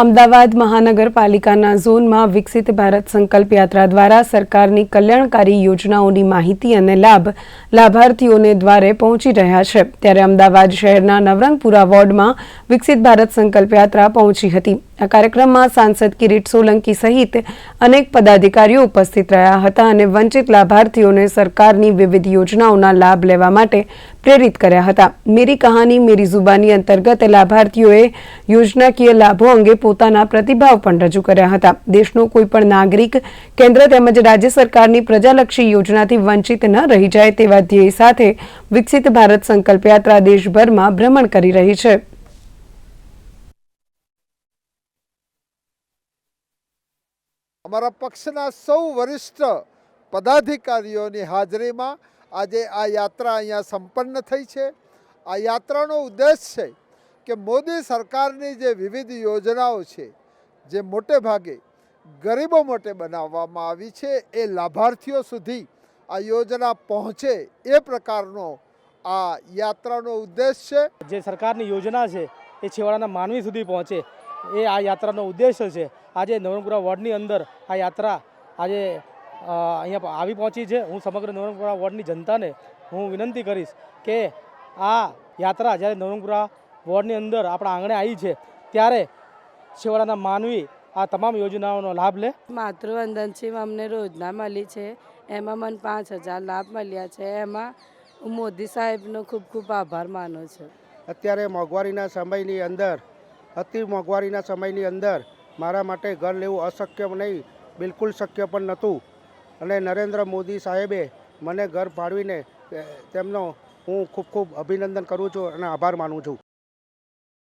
અમદાવાદ મહાનગરપાલિકાના ઝોનમાં વિકસિત ભારત સંકલ્પ યાત્રા દ્વારા સરકારની કલ્યાણકારી યોજનાઓની માહિતી અને લાભ લાભાર્થીઓને દ્વારે પહોંચી રહ્યા છે. ત્યારે અમદાવાદ શહેરના નવરંગપુરા વોર્ડમાં વિકસિત ભારત સંકલ્પ યાત્રા પહોંચી હતી. આ કાર્યક્રમમાં સાંસદ કિરીટ સોલંકી સહિત અનેક પદાધિકારીઓ ઉપસ્થિત રહ્યા હતા અને વંચિત લાભાર્થીઓને સરકારની વિવિધ યોજનાઓના લાભ લેવા માટે પ્રેરિત કર્યા હતા. મેરી કહાની, મેરી જુબાની અંતર્ગત લાભાર્થીઓએ યોજનાકીય લાભો અંગે પોતાના પ્રતિભાવ પણ રજૂ કર્યા હતા. દેશનો કોઈ પણ નાગરિક કેન્દ્ર તેમજ રાજ્ય સરકારની પ્રજાલક્ષી યોજનાથી વંચિત ન રહી જાય તેવા ધ્યેય સાથે વિકસિત ભારત સંકલ્પ યાત્રા દેશભરમાં ભ્રમણ કરી રહી છે. અમારા પક્ષના સૌ વરિષ્ઠ પદાધિકારીઓની હાજરીમાં આજે આ યાત્રા અહીંયા સંપન્ન થઈ છે. આ યાત્રાનો ઉદ્દેશ છે કે મોદી સરકારની જે વિવિધ યોજનાઓ છે, જે મોટે ભાગે ગરીબો માટે બનાવવામાં આવી છે, એ લાભાર્થીઓ સુધી આ યોજના પહોંચે એ પ્રકારનો આ યાત્રાનો ઉદ્દેશ છે. જે સરકારની યોજના છે, એ છેવાડાના માનવી સુધી પહોંચે. એ આ યાત્રાનો ઉદ્દેશ્ય છે. આજે નવરંગપુરા વોર્ડની અંદર આ યાત્રા આજે અહીંયા આવી પહોંચી છે. હું સમગ્ર નવરંગપુરા વોર્ડની જનતાને હું વિનંતી કરીશ કે આ યાત્રા જ્યારે નવરંગપુરા વોર્ડની અંદર આપણા આંગણે આવી છે ત્યારે છેવાડાના માનવી આ તમામ યોજનાઓનો લાભ લે. માતૃવંદનથી અમને રોજના મળી છે. એમાં મને પાંચ હજાર લાભ મળ્યા છે. એમાં હું મોદી સાહેબનો ખૂબ ખૂબ આભાર માનું છું. અત્યારે મોંઘવારીના સમયની અંદર અતિ મોંઘવારીના સમયની અંદર મારા માટે ઘર લેવું અશક્ય નહીં, બિલકુલ શક્ય પણ નહોતું. અને નરેન્દ્ર મોદી સાહેબે મને ઘર ફાળવીને તેમનો હું ખૂબ ખૂબ અભિનંદન કરું છું અને આભાર માનું છું.